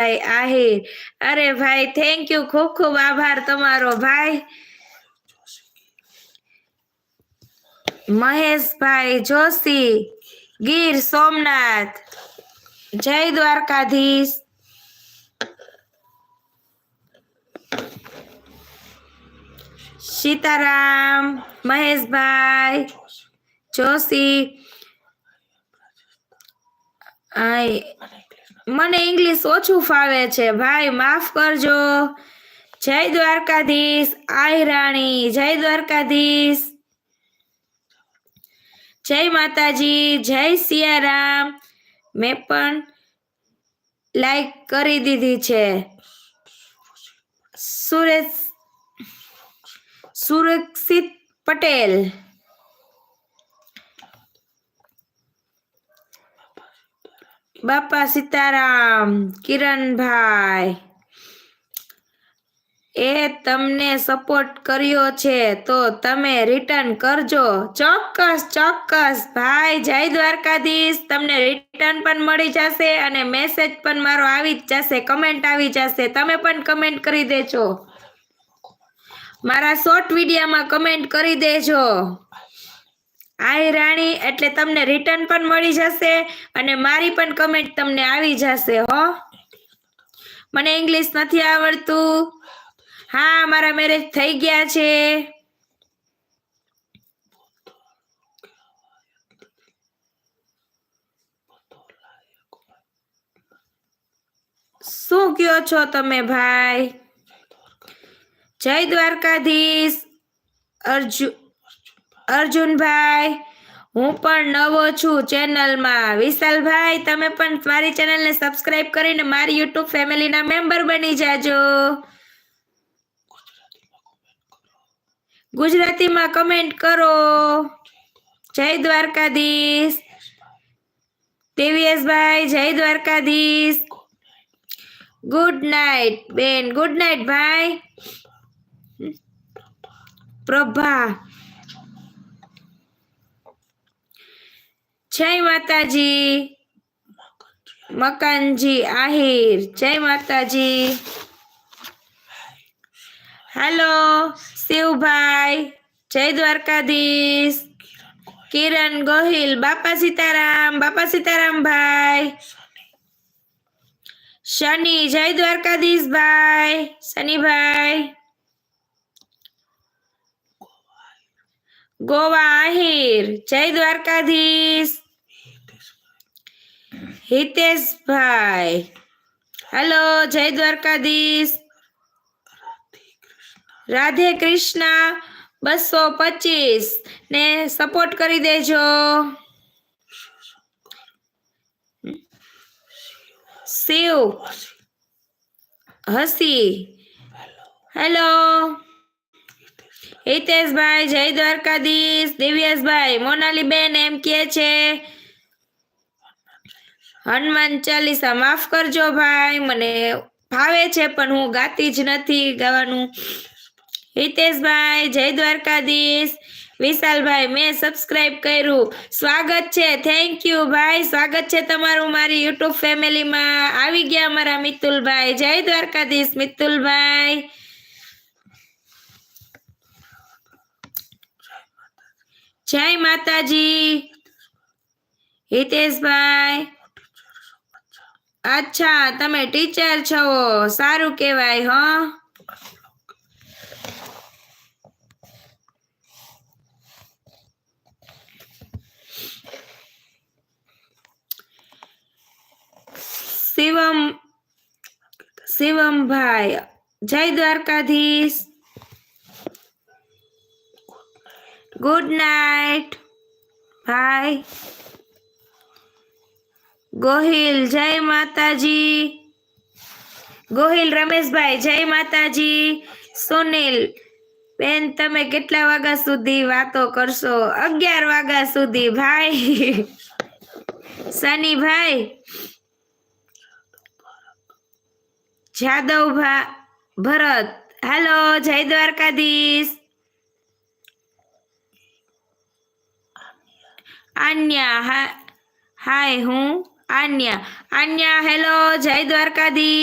મહેશભાઈ આહિર. અરે ભાઈ thank you ખૂબ ખૂબ આભાર તમારો ભાઈ. મહેશભાઈ જોશી, ગીર સોમનાથ. જય દ્વારકાધીશ. સીતારામ, મહેશભાઈ, જોશી. આય મને ઇંગ્લિશ ઓછું ફાવે છે. ભાઈ, માફ કરજો. જય દ્વારકાધીશ આય રાણી, જય દ્વારકાધીશ. જય માતાજી, જય સિયારામ. મેં પણ લાઈક કરી દીધી છે. સુરેશ સુરક્ષિત પટેલ. બાપા સીતારામ, કિરણભાઈ, એ તમને સપોર્ટ કર્યો છે, તો તમે રિટર્ન કરજો. ચોક્કસ ચોક્કસ. ભાઈ, જય દ્વારકાધીશ. તમને રિટર્ન પણ મળી જશે અને મેસેજ પણ મારો આવી જ જશે કમેન્ટ આવી જશે. તમે પણ કમેન્ટ કરી દેજો. મારા શોર્ટ વિડીયોમાં કમેન્ટ કરી દેજો. આય રાણી, એટલે તમને રિટર્ન પણ મળી જશે અને મારી પણ કમેન્ટ તમને આવી જશે હો. મને ઇંગ્લિશ નથી આવડતું. હા, મારા મેરેજ થઈ ગયા છે. શું કયો છો તમે ભાઈ? જય દ્વારકાધીશ. અર્જુન અર્જુનભાઈ, હું પણ નવો છું ચેનલમાં. વિશાલભાઈ, તમે પણ મારી ચેનલને સબસ્ક્રાઇબ કરીને મારી યુટ્યુબ ફેમિલીના મેમ્બર બની જાજો. ગુજરાતીમાં કમેન્ટ કરો. જય દ્વારકાધીશ. ટીવીએસભાઈ જય દ્વારકાધીશ. ગુડ નાઇટ બેન. ગુડ નાઇટ ભાઈ. પ્રભા. જય માતાજી. મકાનજી આહિર. જય માતાજી. હેલો, શિવભાઈ. જય દ્વારકાધીશ. કિરણ ગોહિલ. બાપા સીતારામ બાપા સીતારામ ભાઈ. શનિ, જય દ્વારકાધીશ ભાઈ. શનિભાઈ ગોવા આહિર. જય દ્વારકાધીશ. હિતેશભાઈ હેલો જય દ્વારકાધીશ. રાધે કૃષ્ણ. બસો પચીસ. ને સપોર્ટ કરી દેજો. શિવ. હસી. હેલો હિતેશભાઈ, જય દ્વારકાધીશ. દિવ્યેશભાઈ મોનાલી બેન એમ કે છે. હનુમાન ચાલીસા માફ કરજો ભાઈ, મને ફાવે છે પણ હું ગાતી જ નથી ગાવાનું. હિતેશભાઈ, જય દ્વારકાધીશ. વિશાલભાઈ, મેં સબસ્ક્રાઇબ કર્યું. સ્વાગત છે થેન્ક યુ ભાઈ, સ્વાગત છે તમારું મારી યુટ્યુબ ફેમિલીમાં. આવી ગયા મારા મિતુલભાઈ. જય દ્વારકાધીશ મિતુલભાઈ. જય માતાજી. હિતેશભાઈ. અચ્છા તમે ટીચર છો. સારું કહેવાય હો. શિવમ શિવમભાઈ જય દ્વારકાધીશ. ગુડ નાઇટ ભાઈ ગોહિલ, જય માતાજી. ગોહિલ, રમેશભાઈ, જય માતાજી. સુનિલ, બેન, તમે કેટલા વાગ્યા સુધી વાતો કરશો? અગિયાર વાગ્યા સુધી, ભાઈ. સનીભાઈ. જાદવ ભરત. હેલો, જય દ્વારકાધીશ. આન્યા, હા, હાય, હું આન્યા આન્યા હેલો જય દ્વારકાધીશ.